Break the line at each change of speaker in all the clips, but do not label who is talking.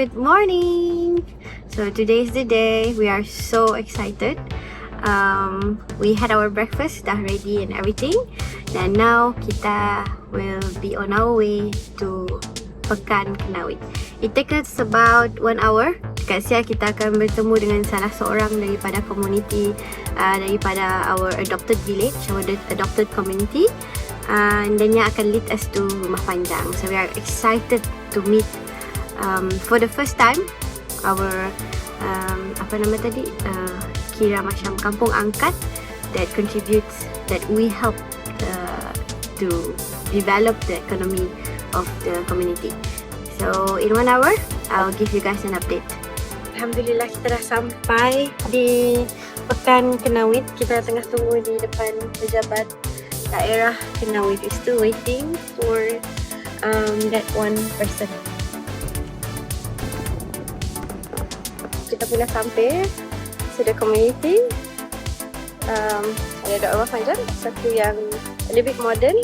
good morning. So today is the day. We are so excited. Um, we had our breakfast, dah ready and everything. And now kita will be on our way to Pekan Kenawit. It takes us about one hour. Dekat siang kita akan bertemu dengan salah seorang daripada community uh, daripada our adopted village, our adopted community. Uh, then yang akan lead us to Rumah Panjang. So we are excited to meet um, for the first time our um, apa nama tadi uh, kira macam kampung angkat that contributes that we help uh, to develop the economy of the community. So in one hour, I'll give you guys an update. Alhamdulillah kita dah sampai di Pekan Kenawit. Kita tengah tunggu di depan pejabat daerah Kenawit. We're still waiting for um, that one person. Dah sampai to the community. Um, ada dua rumah panjang, satu yang a little bit modern,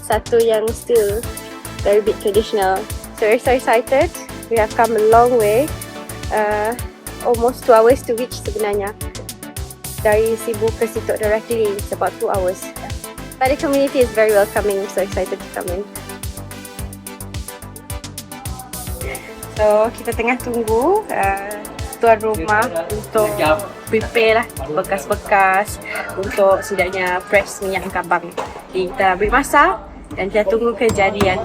satu yang still very bit traditional. So we're so excited. We have come a long way. Uh, almost two hours to reach sebenarnya. Dari Sibu ke Sitok directly, it's about two hours. But the community is very welcoming. So excited to come in. So kita tengah tunggu uh, tuan rumah untuk prepare lah bekas-bekas untuk sedaknya fresh minyak kabang. Kita beri masa dan kita tunggu kejadian.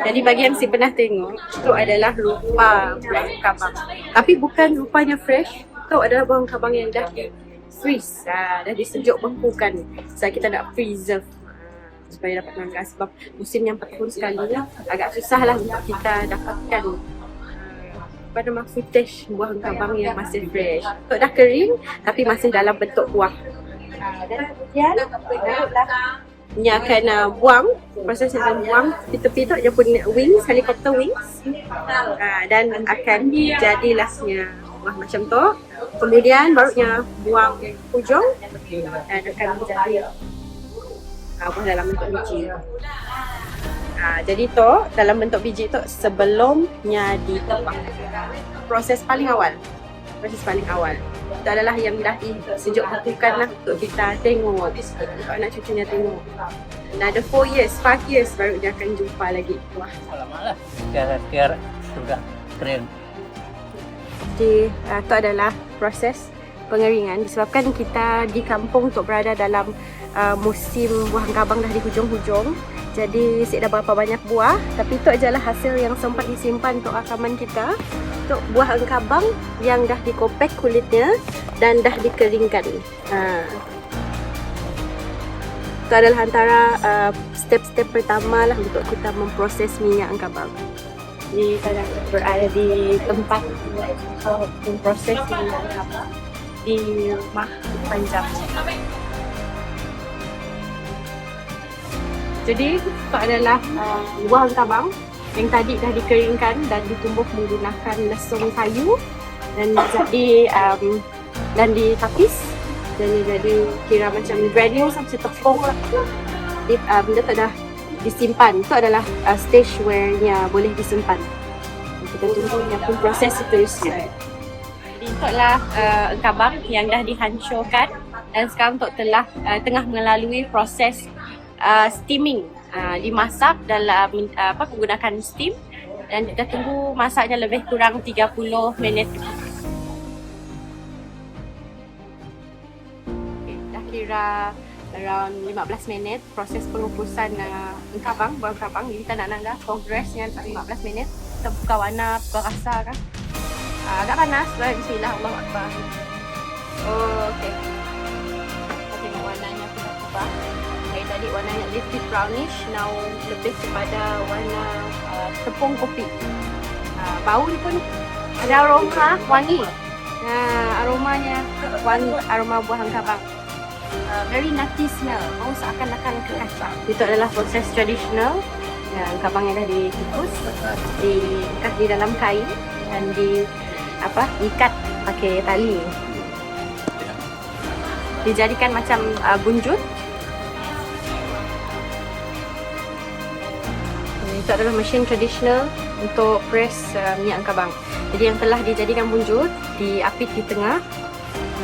Jadi bagi yang si pernah tengok, itu adalah lupa buah kabang. Tapi bukan rupanya fresh, itu adalah buah kabang yang dah di freeze, dah, dah disejuk bengkukan. Sebab kita nak preserve ah, supaya dapat makan sebab musim yang 4 tahun sekali lah agak susah lah untuk kita dapatkan. Apa nama footage buah kabang yang masih fresh. Untuk dah kering tapi masih dalam bentuk buah. Ah, dan kemudian Ni akan uh, buang proses yang akan buang di tepi tu dia pun wings helicopter wings. Uh, dan akan jadi lastnya buah macam tu. Kemudian barunya buang hujung dan akan menjadi uh, buah dalam bentuk biji. Uh, jadi tu dalam bentuk biji tu sebelumnya ditebang proses paling awal. Proses paling awal. Itu adalah yang dah disejuk hatikan lah untuk kita tengok. Untuk anak cucunya tengok. Another 4 years, 5 years baru dia akan jumpa lagi. Wah.
Alamak lah. Tiar-tiar sudah kering
Jadi uh, itu adalah proses pengeringan disebabkan kita di kampung untuk berada dalam uh, musim buah kabang dah di hujung-hujung jadi saya dah berapa banyak buah tapi itu adalah hasil yang sempat disimpan untuk rakaman kita untuk buah engkabang yang dah dikopek kulitnya dan dah dikeringkan. Ha. Itu adalah antara uh, step-step pertama lah untuk kita memproses minyak engkabang. Jadi kita berada di tempat untuk memproses minyak engkabang di rumah panjang. Jadi itu adalah uh, buah engkabang yang tadi dah dikeringkan dan ditumbuk menggunakan lesung kayu dan jadi um, dan ditapis dan jadi kira macam granule macam tepung lah. Di, uh, benda tu dah disimpan. Itu adalah uh, stage where-nya boleh disimpan. Kita tunggu yang pun proses seterusnya. Adalah uh, engkabang yang dah dihancurkan dan sekarang untuk telah uh, tengah melalui proses uh, steaming uh, dimasak dalam uh, apa menggunakan steam dan kita tunggu masaknya lebih kurang 30 minit. Kira around 15 minit proses pengukusan uh, engkabang, buah engkabang. Jadi kita nak nangga progress dengan 15 minit. Kita buka warna, buka rasa kan. Uh, agak panas, bismillah, Allah Akbar. Oh, okay. Kita tengok warnanya sudah berubah dari tadi warna yang brownish now lebih kepada warna uh, tepung kopi. Uh, bau ni pun ada aroma wangi. Nah, aromanya wangi aroma buah angkabang. Uh, very nutty smell. Bau seakan-akan ke kacang. Itu adalah proses tradisional. Ya, angkabang yang dah dikukus, diikat di dalam kain dan di apa ikat pakai tali. dijadikan macam uh, bunjut. Itu adalah mesin tradisional untuk press uh, minyak angkabang. Jadi yang telah dijadikan bunjut, diapit di tengah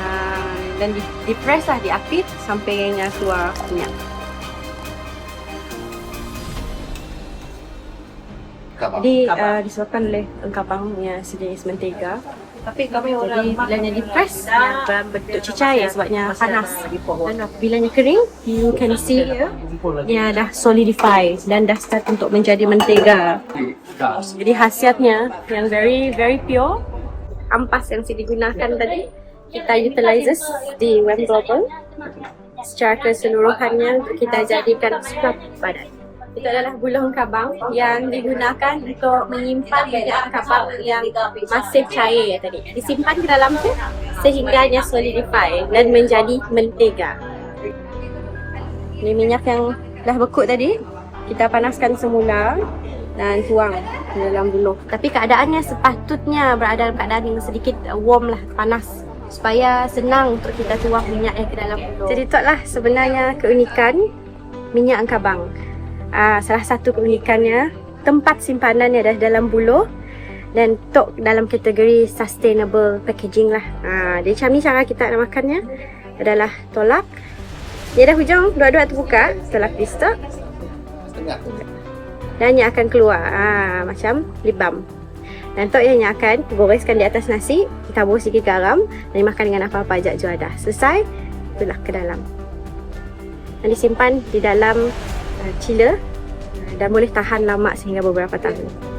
uh, dan di, di press lah, diapit sampainya keluar minyak. Jadi uh, disebabkan oleh engkabangnya sejenis mentega.
Tapi kami
Jadi bilanya di press dia berbentuk cecair sebabnya panas. Dan bilanya kering, you can see here, dia dah solidify dan dah start untuk menjadi mentega. Jadi khasiatnya yang very very pure, ampas yang si digunakan tadi kita utilizes di Web Global secara keseluruhannya kita jadikan scrub badan. Itu adalah buluh kabang yang digunakan untuk menyimpan minyak kabang yang masih cair tadi. Disimpan ke dalam tu sehingganya solidify dan menjadi mentega. Ini minyak yang dah bekuk tadi, kita panaskan semula dan tuang ke dalam buluh. Tapi keadaannya sepatutnya berada dalam keadaan yang sedikit warm lah, panas supaya senang untuk kita tuang minyak yang ke dalam buluh. Jadi itulah sebenarnya keunikan minyak angkabang. Uh, salah satu keunikannya tempat simpanannya dah dalam buluh dan tok dalam kategori sustainable packaging lah. Ha, jadi macam ni cara kita nak makannya adalah tolak. Dia dah hujung, dua-dua terbuka, tolak di stop. Dan ia akan keluar ha, macam lip balm. Dan tok yang akan goreskan di atas nasi, ditabur sikit garam dan dimakan dengan apa-apa ajak juadah. Selesai, itulah ke dalam. Dan disimpan di dalam uh, chiller uh, dan boleh tahan lama sehingga beberapa tahun.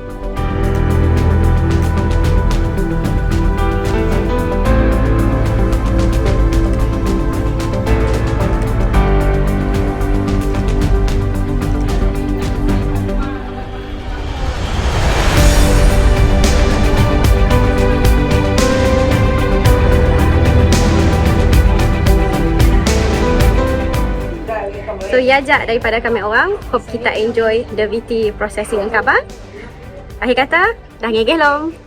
So yajak daripada kami orang. Hope kita enjoy the VT processing kabang Akhir kata Dah ngegeh long